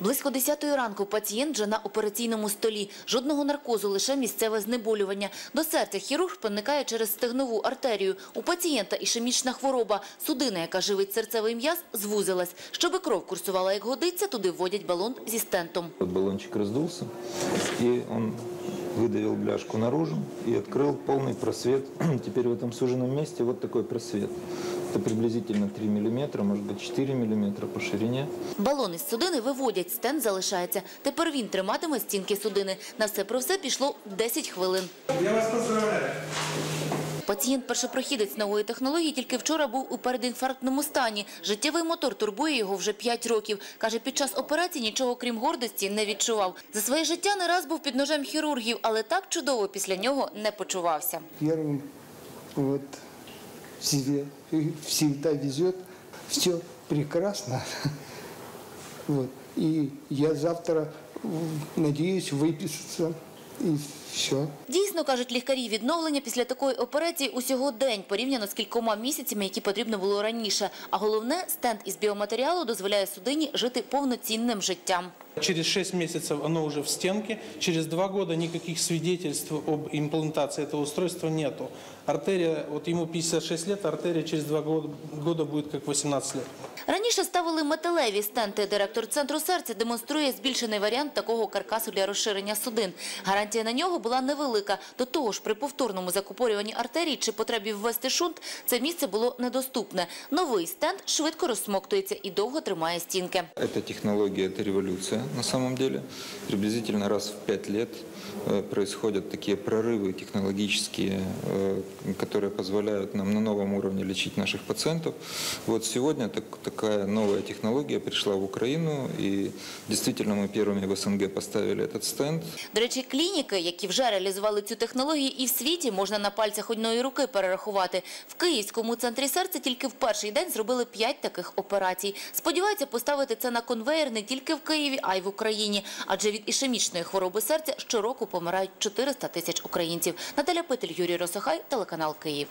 Близько 10 ранку пацієнт вже на операційному столі. Жодного наркозу, лише місцеве знеболювання. До серця хірург проникає через стегнову артерію. У пацієнта ішемічна хвороба. Судина, яка живить серцевий м'яз, звузилась. Щоби кров курсувала як годиться, туди вводять балон зі стентом. Балончик роздувся і он выдавил бляшку наружу и открыл полный просвет. Теперь в этом суженном месте вот такой просвет. Это приблизительно 3 миллиметра, может быть 4 миллиметра по ширине. Балон із судини виводять, стенд залишається. Тепер він триматиме стінки судини. На все про все пішло 10 хвилин. Я вас поздравляю. Пацієнт першопрохідець нової технології тільки вчора був у передінфарктному стані. Життєвий мотор турбує його вже 5 років. Каже, під час операції нічого крім гордості не відчував. За своє життя не раз був під ножем хірургів, але так чудово після нього не почувався. первым вот в себе всегда везет, все прекрасно. И я завтра м, надеюсь и все. Дійсно, кажуть лікарі, відновлення після такої операції усього день, порівняно з кількома місяцями, які потрібно було раніше. А головне, стенд із біоматеріалу дозволяє судині жити повноцінним життям. Через 6 месяцев оно уже в стенке, через 2 года никаких свидетельств об имплантации этого устройства нету. Артерия, вот ему 56 лет, а артерия через 2 года, года будет как 18 лет. Раніше ставили металеві стенти. Директор центру серця демонструє збільшений варіант такого каркасу для розширення судин. Гарантія на нього була невелика. До того ж, при повторному закупорюванні артерій чи потребі ввести шунт, це місце було недоступне. Новий стенд швидко розсмоктується і довго тримає стінки. Эта технология, это революция на самом деле. Приблизительно раз в 5 лет э, происходят такие прорывы технологические, э, которые позволяют нам на новом уровне лечить наших пациентов. Вот сегодня так- такая новая технология пришла в Украину, и действительно мы первыми в СНГ поставили этот стенд. До речі, клініки, які вже реалізували цю технологію і в світі, можна на пальцях одної руки перерахувати. В Київському центрі серця тільки в перший день зробили 5 таких операцій. Сподіваються поставити це на конвейер не тільки в Києві, а й в Україні. Адже від ішемічної хвороби серця щороку помирають 400 тисяч українців. Наталя Петель, Юрій Росохай, телеканал Київ.